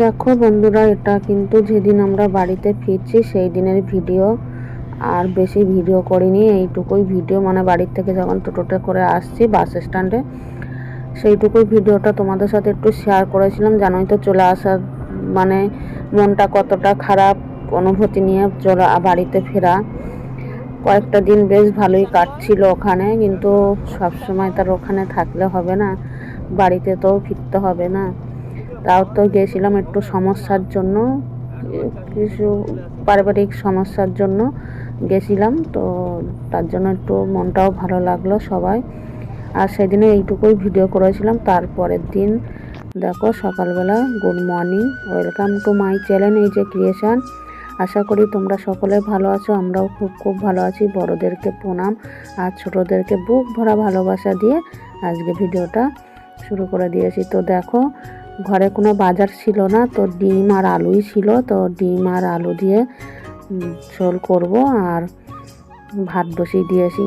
দেখো বন্ধুরা, এটা কিন্তু যেদিন আমরা বাড়িতে ফিরছি সেই দিনের ভিডিও। আর বেশি ভিডিও করিনি, এইটুকুই ভিডিও। মানে বাড়ির থেকে যখন টোটোতে করে আসছি বাস স্ট্যান্ডে, সেইটুকুই ভিডিওটা তোমাদের সাথে একটু শেয়ার করেছিলাম। জানোই তো চলে আসার মানে মনটা কতটা খারাপ, অনুভূতি নিয়ে চলে বাড়িতে ফেরা। কয়েকটা দিন বেশ ভালোই কাটছিল ওখানে, কিন্তু সব সময় তার ওখানে থাকলে হবে না, বাড়িতে তো ফিরতে হবে না। তাও তো গিয়েছিলাম একটু সমস্যার জন্য, কিছু পারিবারিক সমস্যার জন্য গেছিলাম, তো তার জন্য একটু মনটাও ভালো লাগল সবাই। আর সেদিনে এইটুকুই ভিডিও করেছিলাম, তারপরের দিন দেখো সকালবেলা good morning welcome to my channel এই যে ক্রিয়েশন আশা করি তোমরা সকলে ভালো আছো, আমরাও খুব খুব ভালো আছি। বড়োদেরকে প্রণাম আর ছোটোদেরকে বুক ভরা ভালোবাসা দিয়ে আজকে ভিডিওটা শুরু করে দিয়েছি। তো দেখো, ঘরে কোনো বাজার ছিল না, তো ডিম আর আলুই ছিল। তো ডিম আর আলু দিয়ে ঝোল করব আর ভাত বসিয়ে দিয়েছি।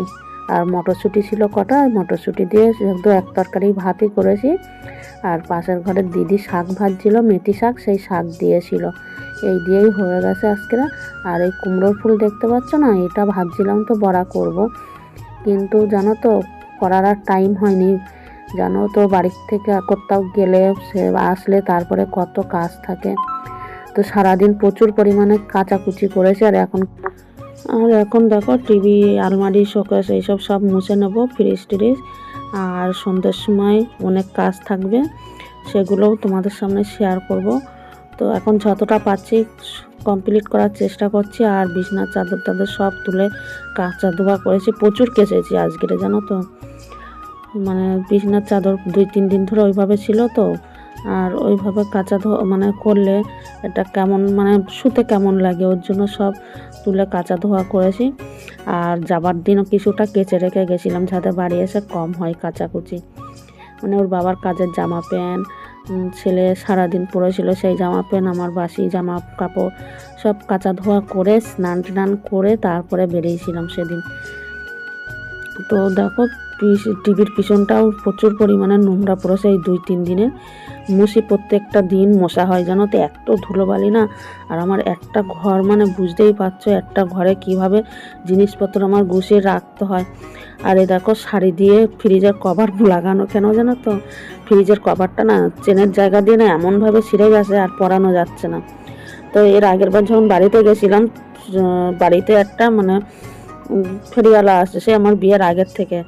আর মটরশুঁটি ছিল কটা মটরশুঁটি দিয়ে শুধু এক তরকারি ভাতই করেছি। আর পাশের ঘরের দিদি শাক ভাজছিল, মেথি শাক, সেই শাক দিয়েছিল। এই দিয়েই হয়ে গেছে আজকেরা। আর এই কুমড়োর ফুল দেখতে পাচ্ছ না? এটা ভাবছিলাম তো বড়া করব। কিন্তু জানো তো, করার আর টাইম হয়নি। জানো তো, বাড়ির থেকে কোথাও গেলে সে আসলে তারপরে কত কাজ থাকে। তো সারাদিন প্রচুর পরিমাণে কাচাকুচি করেছে আর এখন আর এখন দেখো টিভি আলমারি, শোকেস এইসব সব মুছে নেব ফ্রিজ ট্রিজ আর সন্ধ্যের সময় অনেক কাজ থাকবে, সেগুলোও তোমাদের সামনে শেয়ার করব। তো এখন যতটা পাচ্ছি কমপ্লিট করার চেষ্টা করছি, আর বিছনার চাদর টাদর সব তুলে কাঁচা ধোয়া করেছি। প্রচুর কেচেছি আজকের, জানো তো? মানে বিছনার চাদর দুই তিন দিন ধরে ওইভাবে ছিল তো, আর ওইভাবে কাঁচা মানে করলে এটা কেমন মানে শুতে কেমন লাগে, ওর জন্য সব তুলে কাঁচা ধোয়া করেছি। আর যাবার দিনও কিছুটা কেচে রেখে গেছিলাম, যাতে বাড়ি এসে কম হয় কাচাকুচি। মানে ওর বাবার কাজের জামা প্যান্ট ছেলে সারাদিন পরেছিল সেই জামা প্যান্ট, আমার বাসি জামা কাপড় সব কাঁচা ধোয়া করে স্নান টান করে তারপরে বেরিয়েছিলাম সেদিন। তো দেখো টিভির পিছনটাও প্রচুর পরিমাণে নোংরা পড়েছে এই দুই, তিন দিনে। মুসি প্রত্যেকটা দিন মশা হয়, জানো তো? এত ধুলোবালি না? আর আমার একটা ঘর মানে বুঝতেই পারছ, একটা ঘরে কীভাবে জিনিসপত্র আমার গুছিয়ে রাখতে হয়। আর এ দেখো, শাড়ি দিয়ে ফ্রিজের কভার লাগানো, কেন জানো তো? ফ্রিজের কভারটা না চেনের জায়গা দিয়ে না এমনভাবে ছিঁড়ে গেছে আর পরানো যাচ্ছে না। তো এর আগের বার যখন বাড়িতে গেছিলাম বাড়িতে একটা মানে ফেরিওয়ালা আসছে, সে আমার বিয়ের আগের থেকে।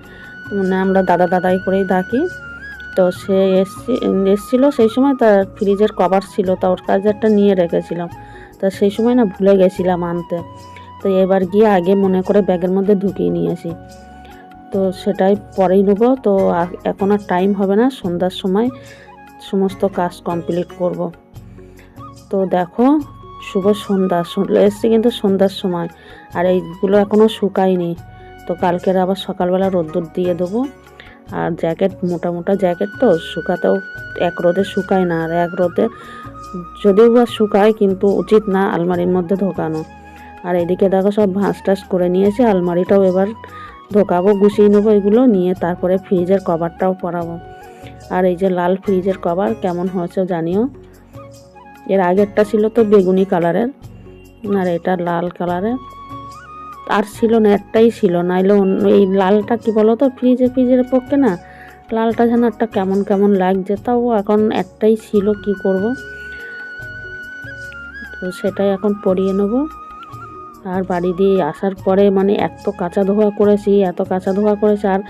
মানে আমরা দাদা দাদাই করেই ডাকি তো সে এসছি এসছিলো, সেই সময় তার ফ্রিজের কভার ছিল, তা ওর কাছে একটা নিয়ে রেখেছিলাম। তা সেই সময় না ভুলে গেছিলাম আনতে। তো এবার গিয়ে আগে মনে করে ব্যাগের মধ্যে ঢুকিয়ে নিয়েছি তো সেটাই পরেই নেব, তো এখন আর টাইম হবে না, সন্ধ্যার সময় সমস্ত কাজ কমপ্লিট করব। তো দেখো, শুভ সন্ধ্যা এসছে কিন্তু সন্ধ্যার সময়। আর এইগুলো এখনও শুকায়নি। তো কালকের আবার সকালবেলা রোদ্দুর দিয়ে দেবো। আর জ্যাকেট মোটা মোটা জ্যাকেট তো শুকাতেও এক রোদে শুকায় না, আর এক রোদে যদিও বা শুকায় কিন্তু উচিত না আলমারির মধ্যে ঢোকানো। আর এদিকে দেখো সব ভাঁজ টাস করে নিয়েছে, আলমারিটাও এবার ঢোকাবো, গুছিয়ে নেব এগুলো, নিয়ে তারপরে ফ্রিজের কভারটাও পরাবো। আর এই যে লাল ফ্রিজের কভার, কেমন হয়েছে জানিও? এর আগেরটা ছিল তো বেগুনি কালারের, আর এটা লাল কালারের। আর ছিল না, একটাই ছিল। নাইলে অন্য এই লালটা কি বলো তো ফ্রিজে ফ্রিজের পক্ষে না? লালটা যেন একটা কেমন কেমন লাগছে, তাও এখন একটাই ছিল, কি করব? তো সেটাই এখন পরিয়ে নেব। আর বাড়ি দিয়ে আসার পরে মানে এত কাঁচা ধোয়া করেছি, এত কাঁচা ধোয়া করেছি, আর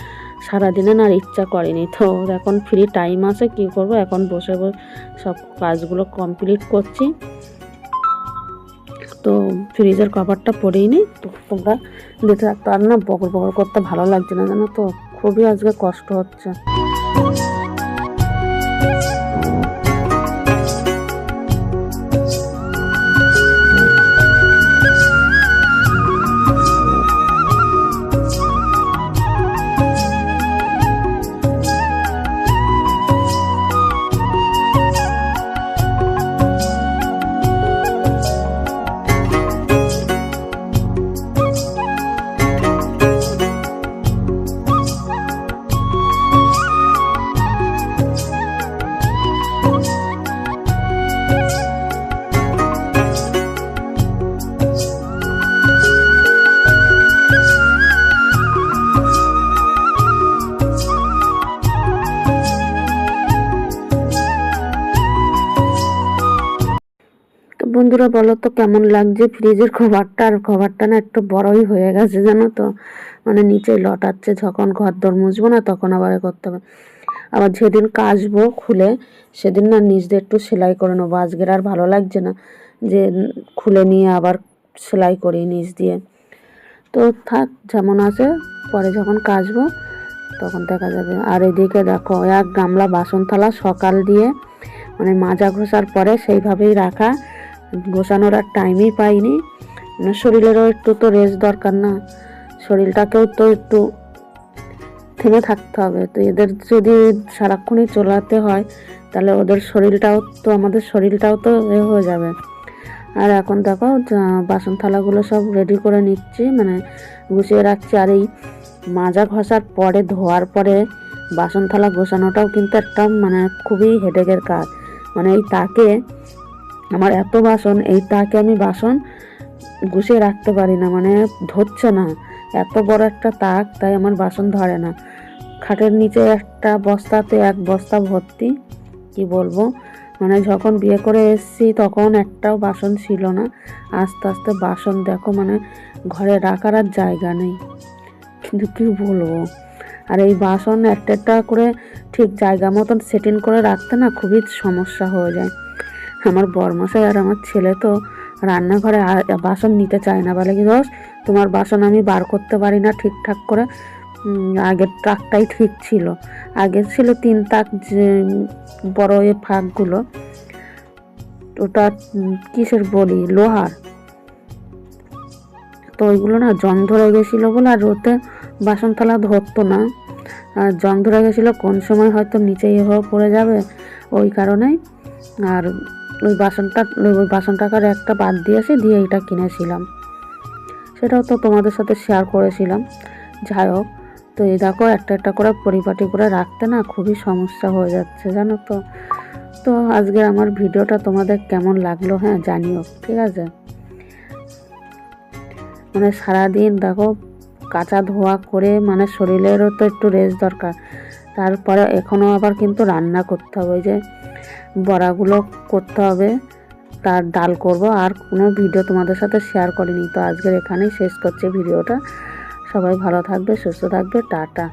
সারাদিনে না আর ইচ্ছা করেনি। তো এখন ফ্রি টাইম আছে, কি করব? এখন বসে বসে সব কাজগুলো কমপ্লিট করছি। তো ফ্রিজের কভারটা পরেই নিই। তো তোমরা দেখে রাখতে আর না, বকর বকর করতে ভালো লাগছে না জানো তো? খুবই আজকে কষ্ট হচ্ছে। বন্ধুরা, বলো তো কেমন লাগছে? ফ্রিজের কভারটা আর কভারটা না একটু বড়ই হয়ে গেছে, জানো তো। মানে নিচে লটাচ্ছে, যখন ঘর দর মুছবো না তখন আবার করতে হবে। আবার যেদিন কাচবো খুলে, সেদিন না নিচ দিয়ে একটু সেলাই করে নেব। আজকের আর ভালো লাগছে না যে খুলে নিয়ে আবার সেলাই করি নিচ দিয়ে। তো থাক, যেমন আছে, পরে যখন কাচবো তখন দেখা যাবে। আর এদিকে দেখো, এক গামলা বাসন থালা সকাল দিয়ে মানে মাজা ঘষার পরে সেইভাবেই রাখা। গোছানোর আর টাইমই পাইনি। মানে শরীরেরও একটু তো রেস্ট দরকার না। শরীরটাকেও তো একটু থেমে থাকতে হবে। তো এদের যদি সারাক্ষণই চলাতে হয়, তাহলে ওদের শরীরটাও তো, আমাদের শরীরটাও তো এ হয়ে যাবে। আর এখন দেখো বাসন থালাগুলো সব রেডি করে নিচ্ছি। মানে গুছিয়ে রাখছি। আর এই মাজা ঘষার পরে, ধোয়ার পরে বাসন থালা গোছানোটাও কিন্তু একটা মানে খুবই হেডেকের কাজ। মানে এই তাকে আমার এত বাসন, এই তাকে আমি বাসন গুছিয়ে রাখতে পারি না মানে ধরছে না। এত বড় একটা তাক, তাই আমার বাসন ধরে না। খাটের নিচে একটা বস্তাতে এক বস্তা ভর্তি, কি বলব? মানে যখন বিয়ে করে এসেছি, তখন একটাও বাসন ছিল না। আস্তে আস্তে বাসন দেখো মানে ঘরে রাখার আর জায়গা নেই। কিন্তু কি বলব? আর এই বাসন একটা একটা করে ঠিক জায়গা মতন সেটিং করে রাখতে না খুবই সমস্যা হয়ে যায়। আমার বরমশাই আর আমার ছেলে তো রান্নাঘরে বাসন নিতে চায় না বলে কি দোষ তোমার বাসন আমি বার করতে পারি না ঠিকঠাক করে। আগের তাকটাই ঠিক ছিল। আগের ছিল তিন তাক যে, বড় এ ফাঁকগুলো। ওটা কিসের বলি? লোহার। তো ওইগুলো না জং ধরে গেছিল বলে আর ওতে বাসন থালা ধরতো না। আর জং ধরে গেছিল কোন সময় হয়তো নিচে এভাবে পড়ে যাবে ওই কারণেই। আর ওই বাসনটা, ওই বাসনটাকার একটা বাদ দিয়েছি, দিয়ে এটা কিনেছিলাম। সেটাও তো তোমাদের সাথে শেয়ার করেছিলাম। যাই হোক, তো এই দেখো, একটা একটা করে পরিপাটি করে রাখতে না খুবই সমস্যা হয়ে যাচ্ছে, জানো তো। তো আজকে আমার ভিডিওটা তোমাদের কেমন লাগল হ্যাঁ জানিও, ঠিক আছে? মানে সারাদিন দেখো, কাঁচা ধোয়া করে মানে শরীরেরও তো একটু রেস্ট দরকার। তারপরে এখনও আবার কিন্তু রান্না করতে হবে যে বড়াগুলো করতে হবে, তার ডাল করব, আর কোনো ভিডিও তোমাদের সাথে শেয়ার করিনি। তো আজকের এখানেই শেষ করছে ভিডিওটা। সবাই ভালো থাকবে, সুস্থ থাকবে, টাটা।